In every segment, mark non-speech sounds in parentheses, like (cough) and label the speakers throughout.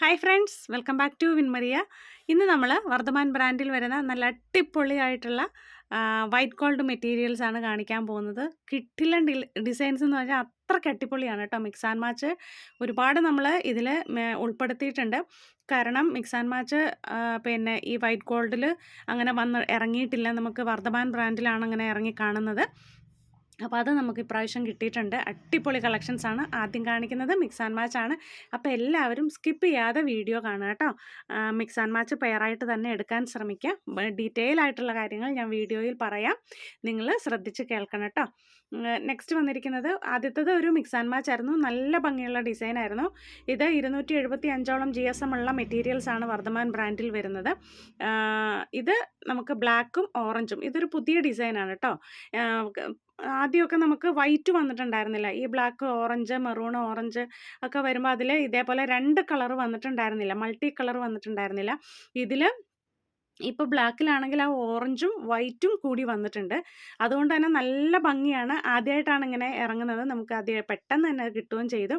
Speaker 1: Hi friends welcome back to വിൻമറിയ. ഇന്ന് നമ്മൾ വർദ്ധമാൻ ബ്രാൻഡിൽ വരുന്ന നല്ല അടിപൊളിയായിട്ടുള്ള വൈറ്റ് ഗോൾഡ് മെറ്റീരിയൽസ് ആണ് കാണിക്കാൻ പോകുന്നത്. കിട്ടില്ല ഡിസൈൻസ് എന്ന് പറഞ്ഞാൽ അത്രയ്ക്ക് അടിപൊളിയാണ് കേട്ടോ. മിക്സ് ആൻഡ് മാച്ച് ഒരുപാട് നമ്മൾ ഇതിൽ ഉൾപ്പെടുത്തിയിട്ടുണ്ട്. കാരണം മിക്സ് ആൻഡ് മാച്ച് പിന്നെ ഈ വൈറ്റ് ഗോൾഡിൽ അങ്ങനെ വന്ന് ഇറങ്ങിയിട്ടില്ല. നമുക്ക് വർദ്ധമാൻ ബ്രാൻഡിലാണ് അങ്ങനെ ഇറങ്ങി കാണുന്നത്. അപ്പോൾ അത് നമുക്ക് ഇപ്രാവശ്യം കിട്ടിയിട്ടുണ്ട്. അടിപൊളി കളക്ഷൻസ് ആണ്. ആദ്യം കാണിക്കുന്നത് മിക്സ് ആൻഡ് മാച്ച് ആണ്. അപ്പോൾ എല്ലാവരും സ്കിപ്പ് ചെയ്യാതെ വീഡിയോ കാണുക കേട്ടോ. മിക്സ് ആൻഡ് മാച്ച് പെയറായിട്ട് തന്നെ എടുക്കാൻ ശ്രമിക്കുക ഡീറ്റെയിൽ ആയിട്ടുള്ള കാര്യങ്ങൾ ഞാൻ വീഡിയോയിൽ പറയാം. നിങ്ങൾ ശ്രദ്ധിച്ച് കേൾക്കണം കേട്ടോ. നെക്സ്റ്റ് വന്നിരിക്കുന്നത് ആദ്യത്തത് ഒരു മിക്സ് ആൻഡ് മാച്ച് ആയിരുന്നു. നല്ല ഭംഗിയുള്ള ഡിസൈൻ ആയിരുന്നു. ഇത് ഇരുന്നൂറ്റി എഴുപത്തി അഞ്ചോളം ജി എസ് എം ഉള്ള മെറ്റീരിയൽസ് ആണ് വർദ്ധമാൻ ബ്രാൻഡിൽ വരുന്നത്. ഇത് നമുക്ക് ബ്ലാക്കും ഓറഞ്ചും ഇതൊരു പുതിയ ഡിസൈനാണ് കേട്ടോ. ആദ്യമൊക്കെ നമുക്ക് വൈറ്റ് വന്നിട്ടുണ്ടായിരുന്നില്ല. ഈ ബ്ലാക്ക് ഓറഞ്ച് മെറൂൺ ഓറഞ്ച് ഒക്കെ വരുമ്പോൾ അതിൽ ഇതേപോലെ രണ്ട് കളർ വന്നിട്ടുണ്ടായിരുന്നില്ല. മൾട്ടി കളർ വന്നിട്ടുണ്ടായിരുന്നില്ല. ഇതിൽ ഇപ്പോൾ ബ്ലാക്കിലാണെങ്കിൽ ആ ഓറഞ്ചും വൈറ്റും കൂടി വന്നിട്ടുണ്ട്. അതുകൊണ്ട് തന്നെ നല്ല ഭംഗിയാണ്. ആദ്യമായിട്ടാണ് ഇങ്ങനെ ഇറങ്ങുന്നത്. നമുക്ക് ആദ്യം പെട്ടെന്ന് തന്നെ കിട്ടുകയും ചെയ്തു.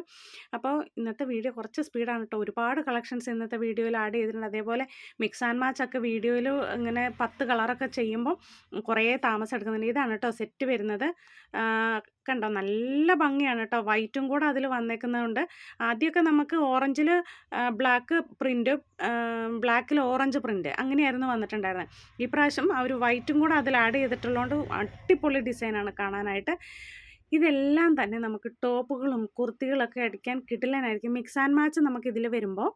Speaker 1: അപ്പോൾ ഇന്നത്തെ വീഡിയോ കുറച്ച് സ്പീഡാണ് കേട്ടോ. ഒരുപാട് കളക്ഷൻസ് ഇന്നത്തെ വീഡിയോയിൽ ആഡ് ചെയ്തിട്ടുണ്ട്. അതേപോലെ മിക്സ് ആൻഡ് മാച്ച് ഒക്കെ വീഡിയോയിൽ ഇങ്ങനെ പത്ത് കളറൊക്കെ ചെയ്യുമ്പോൾ കുറേ താമസം എടുക്കുന്നുണ്ട്. ഇതാണ് കേട്ടോ സെറ്റ് വരുന്നത്. കണ്ടോ? നല്ല ഭംഗിയാണ് കേട്ടോ വൈറ്റും കൂടെ അതിൽ വന്നേക്കുന്നതുകൊണ്ട് ആദ്യമൊക്കെ നമുക്ക് ഓറഞ്ചിൽ ബ്ലാക്ക് പ്രിന്റ് ബ്ലാക്കിൽ ഓറഞ്ച് പ്രിന്റ് അങ്ങനെയായിരുന്നു വന്നിട്ടുണ്ടായിരുന്നത് ഈ പ്രാവശ്യം അവർ വൈറ്റും കൂടെ അതിൽ ആഡ് ചെയ്തിട്ടുള്ളതുകൊണ്ട് അടിപൊളി ഡിസൈനാണ് കാണാനായിട്ട്. ഇതെല്ലാം തന്നെ നമുക്ക് ടോപ്പുകളും കുർത്തികളൊക്കെ അടിക്കാൻ കിട്ടില്ലാനായിരിക്കും മിക്സ് ആൻഡ് മാച്ച് നമുക്കിതിൽ വരുമ്പോൾ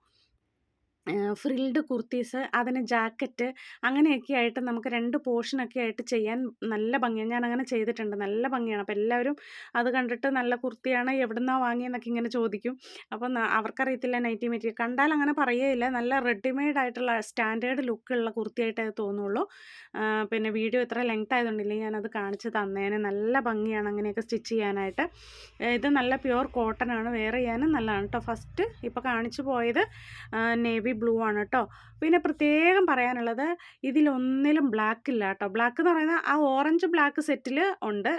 Speaker 1: ഫ്രിൽഡ് കുർത്തീസ് അതിന് ജാക്കറ്റ് അങ്ങനെയൊക്കെ ആയിട്ട് നമുക്ക് രണ്ട് പോർഷനൊക്കെ ആയിട്ട് ചെയ്യാൻ നല്ല ഭംഗിയാണ് ഞാൻ അങ്ങനെ ചെയ്തിട്ടുണ്ട്. നല്ല ഭംഗിയാണ്. അപ്പോൾ എല്ലാവരും അത് കണ്ടിട്ട് നല്ല കുർത്തിയാണ് എവിടുന്നാണ് വാങ്ങിയെന്നൊക്കെ ഇങ്ങനെ ചോദിക്കും. അപ്പോൾ അവർക്കറിയത്തില്ല നൈറ്റി മെറ്റീരിയൽ. കണ്ടാൽ അങ്ങനെ പറയുകയില്ല. നല്ല റെഡിമെയ്ഡ് ആയിട്ടുള്ള സ്റ്റാൻഡേർഡ് ലുക്കുള്ള കുർത്തിയായിട്ടേ തോന്നുള്ളൂ. പിന്നെ വീഡിയോ ഇത്ര ലെങ്ത് ആയതുകൊണ്ടില്ലെങ്കിൽ ഞാനത് കാണിച്ച് തന്നേനെ. നല്ല ഭംഗിയാണ് അങ്ങനെയൊക്കെ സ്റ്റിച്ച് ചെയ്യാനായിട്ട്. ഇത് നല്ല പ്യുവർ കോട്ടൺ ആണ് വെയർ ചെയ്യാനും നല്ലതാണ് കേട്ടോ. ഫസ്റ്റ് ഇപ്പോൾ കാണിച്ചു പോയത് നേവി ബ്ലൂ ആണ് കേട്ടോ പിന്നെ പ്രത്യേകം പറയാനുള്ളത് ഇതിലൊന്നിലും ബ്ലാക്ക് ഇല്ല കേട്ടോ ബ്ലാക്ക് എന്ന് പറയുന്നത് ആ ഓറഞ്ച് ബ്ലാക്ക് സെറ്റിൽ ഉണ്ട്.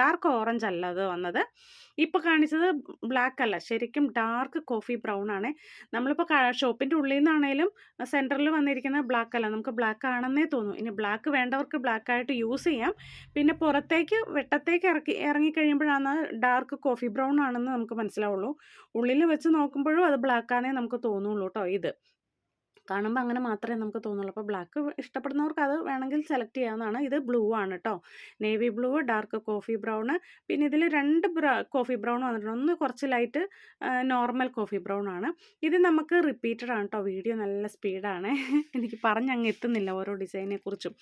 Speaker 1: ഡാർക്ക് ഓറഞ്ച് അല്ല അത് വന്നത്. ഇപ്പോൾ കാണിച്ചത് ബ്ലാക്ക് അല്ല ശരിക്കും ഡാർക്ക് കോഫി ബ്രൗൺ ആണ് നമ്മളിപ്പോൾ ഷോപ്പിന്റെ ഉള്ളിൽ നിന്നാണേലും സെന്ററിൽ വന്നിരിക്കുന്ന ബ്ലാക്ക് അല്ല നമുക്ക് ബ്ലാക്ക് ആണെന്നേ തോന്നും. ഇനി ബ്ലാക്ക് വേണ്ടവർക്ക് ബ്ലാക്ക് ആയിട്ട് യൂസ് ചെയ്യാം. പിന്നെ പുറത്തേക്ക് വെട്ടത്തേക്ക് ഇറക്കി ഇറങ്ങിക്കഴിയുമ്പോഴാണ് ഡാർക്ക് കോഫി ബ്രൗൺ ആണെന്ന് നമുക്ക് മനസ്സിലാവുള്ളൂ. ഉള്ളിൽ വെച്ച് നോക്കുമ്പോഴും അത് ബ്ലാക്ക് ആണേ നമുക്ക് തോന്നുള്ളൂ കേട്ടോ ഇത്. കാണുമ്പോൾ അങ്ങനെ മാത്രമേ നമുക്ക് തോന്നുള്ളൂ. അപ്പോൾ ബ്ലാക്ക് ഇഷ്ടപ്പെടുന്നവർക്ക് അത് വേണമെങ്കിൽ സെലക്ട് ചെയ്യാവുന്നതാണ്. ഇത് ബ്ലൂ ആണ് കേട്ടോ navy blue dark coffee brown പിന്നെ ഇതിൽ രണ്ട് കോഫി ബ്രൗൺ വന്നിട്ടുണ്ട്. ഒന്ന് കുറച്ച് ലൈറ്റ് നോർമൽ കോഫി ബ്രൗൺ ആണ്. ഇത് നമുക്ക് റിപ്പീറ്റഡ് ആണ് കേട്ടോ വീഡിയോ നല്ല സ്പീഡാണ് (laughs) എനിക്ക് പറഞ്ഞങ്ങ് എത്തുന്നില്ല ഓരോ ഡിസൈനെ കുറിച്ചും.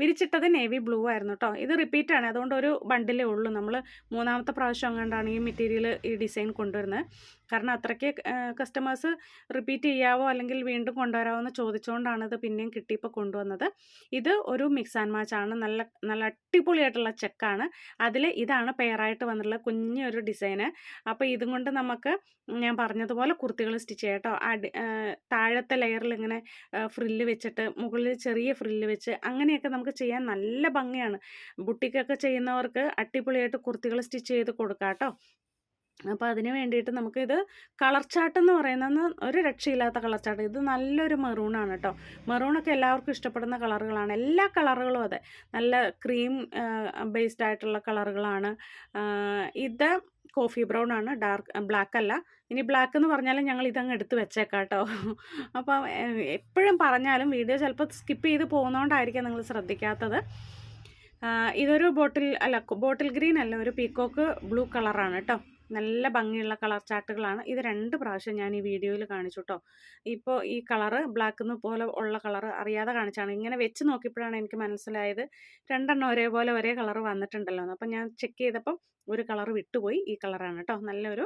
Speaker 1: വിരിച്ചിട്ടത് നേവി ബ്ലൂ ആയിരുന്നു കേട്ടോ ഇത് റിപ്പീറ്റ് ആണ്. അതുകൊണ്ട് ഒരു ബണ്ടിലേ ഉള്ളൂ. നമ്മൾ മൂന്നാമത്തെ പ്രാവശ്യം അങ്ങാണ്ടാണ് ഈ മെറ്റീരിയൽ ഈ ഡിസൈൻ കൊണ്ടുവരുന്നത്. കാരണം അത്രയ്ക്ക് കസ്റ്റമേഴ്സ് റിപ്പീറ്റ് ചെയ്യാവോ അല്ലെങ്കിൽ വീണ്ടും കൊണ്ടുവരാമോ എന്ന് ചോദിച്ചുകൊണ്ടാണ് ഇത് പിന്നെയും കിട്ടിയപ്പോൾ കൊണ്ടുവന്നത്. ഇത് ഒരു മിക്സ് ആൻഡ് മാച്ച് ആണ്. നല്ല നല്ല അടിപൊളിയായിട്ടുള്ള ചെക്കാണ്. അതിൽ ഇതാണ് പെയറായിട്ട് വന്നിട്ടുള്ള കുഞ്ഞൊരു ഡിസൈന് അപ്പോൾ ഇതും കൊണ്ട് നമുക്ക് ഞാൻ പറഞ്ഞതുപോലെ കുർത്തികൾ സ്റ്റിച്ച് ചെയ്യാം കേട്ടോ. അടി താഴത്തെ ലെയറിൽ ഇങ്ങനെ ഫ്രില്ല് വെച്ചിട്ട് മുകളിൽ ചെറിയ ഫ്രില്ല് വെച്ച് അങ്ങനെയൊക്കെ നമുക്ക് ചെയ്യാൻ നല്ല ഭംഗിയാണ്. ബുട്ടിക്കൊക്കെ ചെയ്യുന്നവർക്ക് അടിപൊളിയായിട്ട് കുർത്തികൾ സ്റ്റിച്ച് ചെയ്ത് കൊടുക്കാം കേട്ടോ. അപ്പോൾ അതിന് വേണ്ടിയിട്ട് നമുക്കിത് കളർ എന്ന് പറയുന്നത് ഒരു രക്ഷയില്ലാത്ത കളർ ഇത് നല്ലൊരു മെറൂണാണ് കേട്ടോ മെറൂണൊക്കെ എല്ലാവർക്കും ഇഷ്ടപ്പെടുന്ന കളറുകളാണ്. എല്ലാ കളറുകളും അതെ. നല്ല ക്രീം ബേസ്ഡ് ആയിട്ടുള്ള കളറുകളാണ്. ഇത് കോഫി ബ്രൗൺ ആണ്. ഡാർക്ക് ബ്ലാക്ക് അല്ല. ഇനി ബ്ലാക്ക് എന്ന് പറഞ്ഞാലും ഞങ്ങൾ ഇതങ്ങ് എടുത്ത് വെച്ചേക്കാം കേട്ടോ അപ്പോൾ എപ്പോഴും പറഞ്ഞാലും വീഡിയോ ചിലപ്പോൾ സ്കിപ്പ് ചെയ്ത് പോകുന്നതുകൊണ്ടായിരിക്കാം നിങ്ങൾ ശ്രദ്ധിക്കാത്തത്. ഇതൊരു ബോട്ടിൽ അല്ല ബോട്ടിൽ ഗ്രീൻ അല്ല. ഒരു പീക്കോക്ക് ബ്ലൂ കളറാണ് കേട്ടോ നല്ല ഭംഗിയുള്ള കളർ ചാർട്ടുകളാണ് ഇത് രണ്ട് പ്രാവശ്യം ഞാൻ ഈ വീഡിയോയിൽ കാണിച്ചു കേട്ടോ ഇപ്പോൾ ഈ കളറ് ബ്ലാക്ക് പോലെ ഉള്ള കളർ അറിയാതെ കാണിച്ചാണ്. ഇങ്ങനെ വെച്ച് നോക്കിയപ്പോഴാണ് എനിക്ക് മനസ്സിലായത് രണ്ടെണ്ണം ഒരേപോലെ ഒരേ കളർ വന്നിട്ടുണ്ടല്ലോ അപ്പം ഞാൻ ചെക്ക് ചെയ്തപ്പം ഒരു കളർ വിട്ടുപോയി. ഈ കളറാണ് കേട്ടോ നല്ലൊരു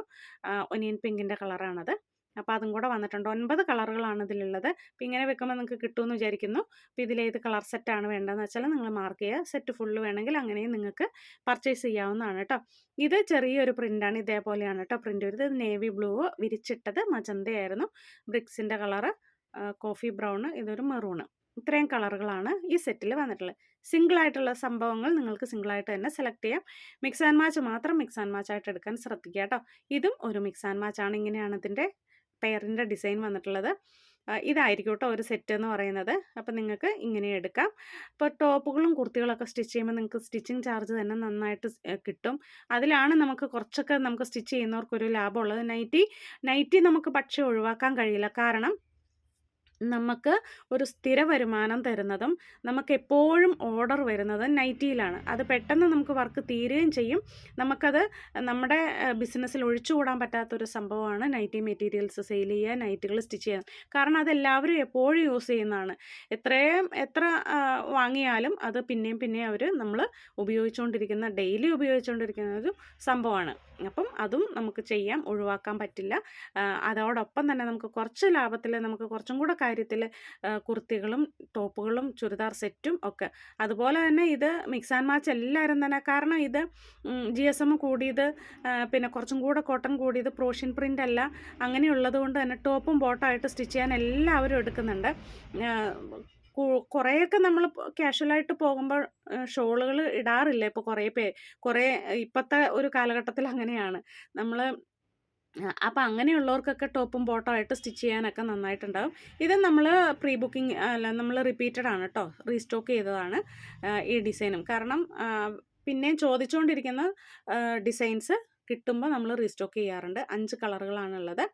Speaker 1: ഒനിയൻ പിങ്കിന്റെ കളറാണത്. അപ്പോൾ അതും കൂടെ വന്നിട്ടുണ്ട്. ഒൻപത് കളറുകളാണ് ഇതിലുള്ളത്. അപ്പോൾ ഇങ്ങനെ വെക്കുമ്പോൾ നിങ്ങൾക്ക് കിട്ടുമെന്ന് വിചാരിക്കുന്നു. അപ്പോൾ ഇതിലേത് കളർ സെറ്റാണ് വേണ്ടതെന്ന് വെച്ചാൽ നിങ്ങൾ മാർക്ക് ചെയ്യുക. സെറ്റ് ഫുള്ള് വേണമെങ്കിൽ അങ്ങനെയും നിങ്ങൾക്ക് പർച്ചേസ് ചെയ്യാവുന്നതാണ് കേട്ടോ ഇത് ചെറിയൊരു പ്രിന്റാണ് ഇതേപോലെയാണ് കേട്ടോ പ്രിന്റ് വരുന്നത്. നേവി ബ്ലൂ വിരിച്ചിട്ടത് മജന്തയായിരുന്നു. ബ്രിക്സിന്റെ കളറ് കോഫി ബ്രൗൺ ഇതൊരു മെറൂണ് ഇത്രയും കളറുകളാണ് ഈ സെറ്റിൽ വന്നിട്ടുള്ളത്. സിംഗിൾ ആയിട്ടുള്ള സംഭവങ്ങൾ നിങ്ങൾക്ക് സിംഗിൾ ആയിട്ട് തന്നെ സെലക്ട് ചെയ്യാം. മിക്സ് ആൻഡ് മാച്ച് മാത്രം മിക്സ് ആൻഡ് മാച്ച് ആയിട്ട് എടുക്കാൻ ശ്രദ്ധിക്കുക കേട്ടോ ഇതും ഒരു മിക്സ് ആൻഡ് മാച്ച് ആണ്. ഇങ്ങനെയാണ് ഇതിന്റെ പെയറിന്റെ ഡിസൈൻ വന്നിട്ടുള്ളത്. ഇതായിരിക്കും കേട്ടോ ഒരു സെറ്റ് എന്ന് പറയുന്നത്. അപ്പോൾ നിങ്ങൾക്ക് ഇങ്ങനെ എടുക്കാം. അപ്പോൾ ടോപ്പുകളും കുർത്തികളൊക്കെ സ്റ്റിച്ച് ചെയ്യുമ്പോൾ നിങ്ങൾക്ക് സ്റ്റിച്ചിങ് ചാർജ് തന്നെ നന്നായിട്ട് കിട്ടും. അതിലാണ് നമുക്ക് കുറച്ചൊക്കെ നമുക്ക് സ്റ്റിച്ച് ചെയ്യുന്നവർക്കൊരു ലാഭമുള്ളത്. നൈറ്റി നൈറ്റി നമുക്ക് പക്ഷേ ഒഴിവാക്കാൻ കഴിയില്ല. കാരണം നമുക്ക് ഒരു സ്ഥിര വരുമാനം തരുന്നതും നമുക്ക് എപ്പോഴും ഓർഡർ വരുന്നതും നൈറ്റിയിലാണ്. അത് പെട്ടെന്ന് നമുക്ക് വർക്ക് തീരുകയും ചെയ്യും. നമുക്കത് നമ്മുടെ ബിസിനസ്സിൽ ഒഴിച്ചുകൂടാൻ പറ്റാത്തൊരു സംഭവമാണ് നൈറ്റി മെറ്റീരിയൽസ് സെയിൽ ചെയ്യുക നൈറ്റുകൾ സ്റ്റിച്ച് ചെയ്യുക. കാരണം അതെല്ലാവരും എപ്പോഴും യൂസ് ചെയ്യുന്നതാണ്. എത്രയും എത്ര വാങ്ങിയാലും അത് പിന്നെയും പിന്നെയും അവർ നമ്മൾ ഉപയോഗിച്ചുകൊണ്ടിരിക്കുന്ന ഡെയിലി ഉപയോഗിച്ചുകൊണ്ടിരിക്കുന്ന ഒരു സംഭവമാണ്. അപ്പം അതും നമുക്ക് ചെയ്യാം ഒഴിവാക്കാൻ പറ്റില്ല. അതോടൊപ്പം തന്നെ നമുക്ക് കുറച്ച് ലാഭത്തിൽ നമുക്ക് കുറച്ചും കൂടെ കാര്യത്തിൽ കുർത്തികളും ടോപ്പുകളും ചുരിദാർ സെറ്റും ഒക്കെ. അതുപോലെ തന്നെ ഇത് മിക്സ് ആൻഡ് മാച്ച് എല്ലാവരും തന്നെ കാരണം ഇത് ജി എസ് എം കൂടിയത് പിന്നെ കുറച്ചും കൂടെ കോട്ടൺ കൂടിയത് പ്രോഷ്യൻ പ്രിന്റ് അല്ല. അങ്ങനെയുള്ളത് കൊണ്ട് തന്നെ ടോപ്പും ബോട്ടമായിട്ട് സ്റ്റിച്ച് ചെയ്യാൻ എല്ലാവരും എടുക്കുന്നുണ്ട്. കുറേയൊക്കെ നമ്മൾ കാഷ്വലായിട്ട് പോകുമ്പോൾ ഷോളുകൾ ഇടാറില്ല. ഇപ്പോൾ കുറേ പേ കുറേ ഇപ്പോഴത്തെ ഒരു കാലഘട്ടത്തിൽ അങ്ങനെയാണ്. നമ്മൾ അപ്പം അങ്ങനെയുള്ളവർക്കൊക്കെ ടോപ്പും ബോട്ടോ ആയിട്ട് സ്റ്റിച്ച് ചെയ്യാനൊക്കെ നന്നായിട്ടുണ്ടാവും. ഇത് നമ്മൾ പ്രീ ബുക്കിംഗ് അല്ല നമ്മൾ റിപ്പീറ്റഡ് ആണ് കേട്ടോ റീസ്റ്റോക്ക് ചെയ്തതാണ് ഈ ഡിസൈനും. കാരണം പിന്നെയും ചോദിച്ചുകൊണ്ടിരിക്കുന്ന ഡിസൈൻസ് കിട്ടുമ്പോൾ നമ്മൾ റീസ്റ്റോക്ക് ചെയ്യാറുണ്ട്. അഞ്ച് കളറുകളാണുള്ളത്.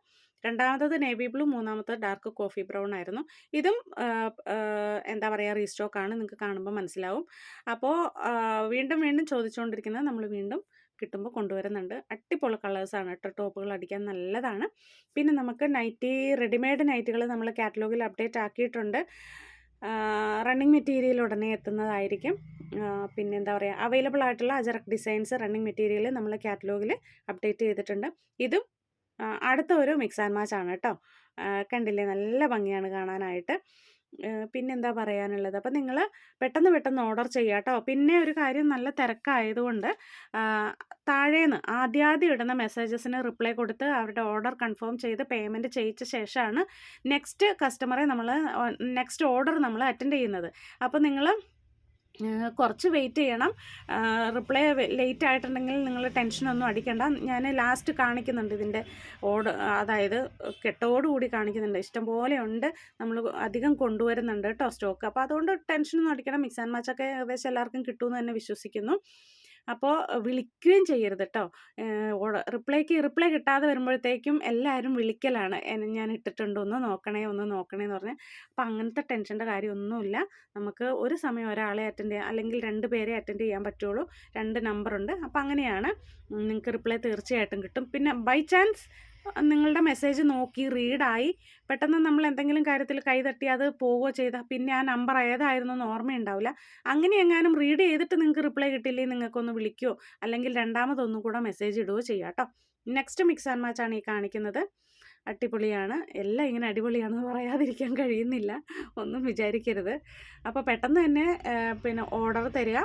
Speaker 1: രണ്ടാമത്തത് നേവി ബ്ലൂ മൂന്നാമത്തത് ഡാർക്ക് കോഫി ബ്രൗൺ ആയിരുന്നു. ഇതും എന്താ പറയുക ആണ്. നിങ്ങൾക്ക് കാണുമ്പോൾ മനസ്സിലാവും. അപ്പോൾ വീണ്ടും വീണ്ടും ചോദിച്ചുകൊണ്ടിരിക്കുന്നത് നമ്മൾ വീണ്ടും കിട്ടുമ്പോൾ കൊണ്ടുവരുന്നുണ്ട്. അടിപൊളി കളേഴ്സാണ് കേട്ടോ ടോപ്പുകൾ അടിക്കാൻ നല്ലതാണ്. പിന്നെ നമുക്ക് നൈറ്റി റെഡിമെയ്ഡ് നൈറ്റുകൾ നമ്മൾ കാറ്റലോഗിൽ അപ്ഡേറ്റ് ആക്കിയിട്ടുണ്ട്. റണ്ണിങ് മെറ്റീരിയൽ ഉടനെ എത്തുന്നതായിരിക്കും. പിന്നെ എന്താ പറയുക അവൈലബിൾ ആയിട്ടുള്ള അജറക് ഡിസൈൻസ് റണ്ണിങ് മെറ്റീരിയൽ നമ്മൾ കാറ്റലോഗിൽ അപ്ഡേറ്റ് ചെയ്തിട്ടുണ്ട്. ഇതും അടുത്ത ഒരു മിക്സ് ആൻഡ് മാച്ച് ആണ് കേട്ടോ കണ്ടില്ലേ? നല്ല ഭംഗിയാണ് കാണാനായിട്ട്. പിന്നെ പിന്നെന്താ പറയാനുള്ളത്? അപ്പം നിങ്ങൾ പെട്ടെന്ന് പെട്ടെന്ന് ഓർഡർ ചെയ്യുക കേട്ടോ പിന്നെ ഒരു കാര്യം നല്ല തിരക്കായതുകൊണ്ട് താഴേന്ന് ആദ്യാദ്യം ഇടുന്ന മെസ്സേജസിന് റിപ്ലൈ കൊടുത്ത് അവരുടെ ഓർഡർ കൺഫേം ചെയ്ത് പേയ്മെന്റ് ചെയ്യിച്ച ശേഷമാണ് നെക്സ്റ്റ് കസ്റ്റമറെ നമ്മൾ നെക്സ്റ്റ് ഓർഡർ നമ്മൾ അറ്റൻഡ് ചെയ്യുന്നത്. അപ്പോൾ നിങ്ങൾ കുറച്ച് വെയിറ്റ് ചെയ്യണം. റിപ്ലൈ ലേറ്റ് ആയിട്ടുണ്ടെങ്കിൽ നിങ്ങൾ ടെൻഷനൊന്നും അടിക്കണ്ട. ഞാൻ ലാസ്റ്റ് കാണിക്കുന്നുണ്ട് ഇതിന്റെ ഓട് അതായത് കെട്ടോടുകൂടി കാണിക്കുന്നുണ്ട്. ഇഷ്ടംപോലെ ഉണ്ട്. നമ്മൾ അധികം കൊണ്ടുവരുന്നുണ്ട് കേട്ടോ സ്റ്റോക്ക്. അപ്പോൾ അതുകൊണ്ട് ടെൻഷനൊന്നും അടിക്കണം. മിക്സ് ആൻഡ് മാച്ചൊക്കെ ഏകദേശം എല്ലാവർക്കും കിട്ടുമെന്ന് തന്നെ വിശ്വസിക്കുന്നു. അപ്പോൾ വിളിക്കുകയും ചെയ്യരുത് കേട്ടോ റിപ്ലൈക്ക് റിപ്ലൈ കിട്ടാതെ വരുമ്പോഴത്തേക്കും എല്ലാവരും വിളിക്കലാണ്. ഞാൻ ഇട്ടിട്ടുണ്ടോ ഒന്ന് നോക്കണേ ഒന്ന് നോക്കണേ എന്ന് പറഞ്ഞ്. അപ്പം അങ്ങനത്തെ ടെൻഷന്റെ കാര്യമൊന്നുമില്ല. നമുക്ക് ഒരു സമയം ഒരാളെ അറ്റൻഡ് ചെയ്യാം അല്ലെങ്കിൽ രണ്ട് പേരെ അറ്റൻഡ് ചെയ്യാൻ പറ്റുള്ളൂ. രണ്ട് നമ്പറുണ്ട് അപ്പം അങ്ങനെയാണ്. നിങ്ങൾക്ക് റിപ്ലൈ തീർച്ചയായിട്ടും കിട്ടും. പിന്നെ ബൈ ചാൻസ് നിങ്ങളുടെ മെസ്സേജ് നോക്കി റീഡായി. പെട്ടെന്ന് നമ്മൾ എന്തെങ്കിലും കാര്യത്തിൽ കൈ തട്ടി അത് പോവുകയോ ചെയ്താൽ പിന്നെ ആ നമ്പർ ഏതായിരുന്നു എന്ന് ഓർമ്മയുണ്ടാവില്ല. അങ്ങനെ എങ്ങാനും റീഡ് ചെയ്തിട്ട് നിങ്ങൾക്ക് റിപ്ലൈ കിട്ടിയില്ലെങ്കിൽ നിങ്ങൾക്കൊന്ന് വിളിക്കുകയോ അല്ലെങ്കിൽ രണ്ടാമതൊന്നും കൂടെ മെസ്സേജ് ഇടുകയോ ചെയ്യാം കേട്ടോ. നെക്സ്റ്റ് മിക്സ് ആൻഡ് മാച്ചാണ് ഈ കാണിക്കുന്നത്. അടിപൊളിയാണ്. എല്ലാം ഇങ്ങനെ അടിപൊളിയാണെന്ന് പറയാതിരിക്കാൻ കഴിയുന്നില്ല. ഒന്നും വിചാരിക്കരുത്. അപ്പോൾ പെട്ടെന്ന് തന്നെ പിന്നെ ഓർഡർ തരിക.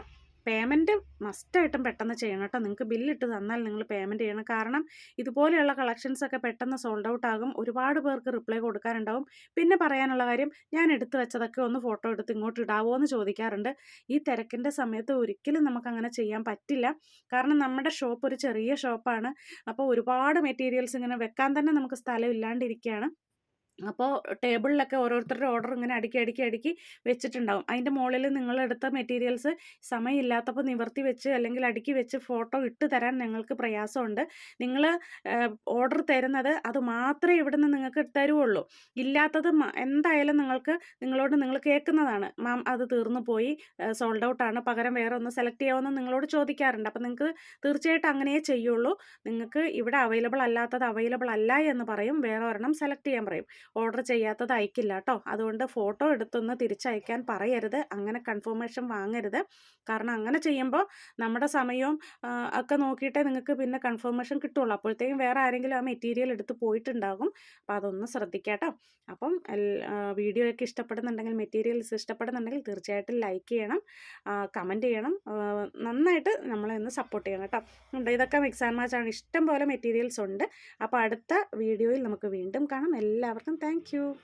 Speaker 1: പേയ്മെന്റ് മസ്റ്റായിട്ടും പെട്ടെന്ന് ചെയ്യണം കേട്ടോ. നിങ്ങൾക്ക് ബില്ലിട്ട് തന്നാൽ നിങ്ങൾ പേയ്മെന്റ് ചെയ്യണം. കാരണം ഇതുപോലെയുള്ള കളക്ഷൻസ് ഒക്കെ പെട്ടെന്ന് സോൾഡ് ഔട്ട് ആകും. ഒരുപാട് പേർക്ക് റിപ്ലൈ കൊടുക്കാനുണ്ടാവും. പിന്നെ പറയാനുള്ള കാര്യം ഞാൻ എടുത്തു വെച്ചതൊക്കെ ഒന്ന് ഫോട്ടോ എടുത്ത് ഇങ്ങോട്ട് ഇടാവോ എന്ന് ചോദിക്കാറുണ്ട്. ഈ തിരക്കിന്റെ സമയത്ത് ഒരിക്കലും നമുക്കങ്ങനെ ചെയ്യാൻ പറ്റില്ല. കാരണം നമ്മുടെ ഷോപ്പ് ഒരു ചെറിയ ഷോപ്പാണ് അപ്പോൾ ഒരുപാട് മെറ്റീരിയൽസ് ഇങ്ങനെ വെക്കാൻ തന്നെ നമുക്ക് സ്ഥലം ഇല്ലാണ്ടിരിക്കുകയാണ്. അപ്പോൾ ടേബിളിലൊക്കെ ഓരോരുത്തരുടെ ഓർഡർ ഇങ്ങനെ അടുക്കി അടുക്കി അടുക്കി വെച്ചിട്ടുണ്ടാവും. അതിന്റെ മുകളിൽ നിങ്ങളെടുത്ത മെറ്റീരിയൽസ് സമയമില്ലാത്തപ്പോൾ നിവർത്തി വെച്ച് അല്ലെങ്കിൽ അടുക്കി വെച്ച് ഫോട്ടോ ഇട്ട് തരാൻ ഞങ്ങൾക്ക് പ്രയാസമുണ്ട്. നിങ്ങൾ ഓർഡർ തരുന്നത് അത് മാത്രമേ ഇവിടെ നിന്ന് നിങ്ങൾക്ക് തരുവുള്ളൂ. ഇല്ലാത്തത് എന്തായാലും നിങ്ങൾക്ക് നിങ്ങളോട് നിങ്ങൾ കേൾക്കുന്നതാണ്. മാം അത് തീർന്നു പോയി. സോൾഡ് ഔട്ടാണ് പകരം വേറെ ഒന്ന് സെലക്ട് ചെയ്യാമെന്ന് നിങ്ങളോട് ചോദിക്കാറുണ്ട്. അപ്പോൾ നിങ്ങൾക്ക് തീർച്ചയായിട്ടും അങ്ങനെയേ ചെയ്യുള്ളൂ. നിങ്ങൾക്ക് ഇവിടെ അവൈലബിൾ അല്ലാത്തത് അവൈലബിൾ അല്ല എന്ന് പറയും. വേറെ ഒരെണ്ണം സെലക്ട് ചെയ്യാൻ പറയും. ഓർഡർ ചെയ്യാത്തത് അയക്കില്ല കേട്ടോ അതുകൊണ്ട് ഫോട്ടോ എടുത്തൊന്ന് തിരിച്ചയക്കാൻ പറയരുത്. അങ്ങനെ കൺഫർമേഷൻ വാങ്ങരുത്. കാരണം അങ്ങനെ ചെയ്യുമ്പോൾ നമ്മുടെ സമയവും ഒക്കെ നോക്കിയിട്ടേ നിങ്ങൾക്ക് പിന്നെ കൺഫർമേഷൻ കിട്ടുള്ളൂ. അപ്പോഴത്തേക്കും വേറെ ആരെങ്കിലും ആ മെറ്റീരിയൽ എടുത്ത് പോയിട്ടുണ്ടാകും. അപ്പോൾ അതൊന്ന് ശ്രദ്ധിക്കാട്ടോ അപ്പം വീഡിയോ ഒക്കെ ഇഷ്ടപ്പെടുന്നുണ്ടെങ്കിൽ മെറ്റീരിയൽസ് ഇഷ്ടപ്പെടുന്നുണ്ടെങ്കിൽ തീർച്ചയായിട്ടും ലൈക്ക് ചെയ്യണം. കമന്റ് ചെയ്യണം. നന്നായിട്ട് നമ്മളെ ഒന്ന് സപ്പോർട്ട് ചെയ്യണം കേട്ടോ ഉണ്ട്? ഇതൊക്കെ മിക്സ് ആൻഡ് മാച്ച് ആണ്. ഇഷ്ടം പോലെ മെറ്റീരിയൽസ് ഉണ്ട്. അപ്പോൾ അടുത്ത വീഡിയോയിൽ നമുക്ക് വീണ്ടും കാണാം. എല്ലാവർക്കും thank you.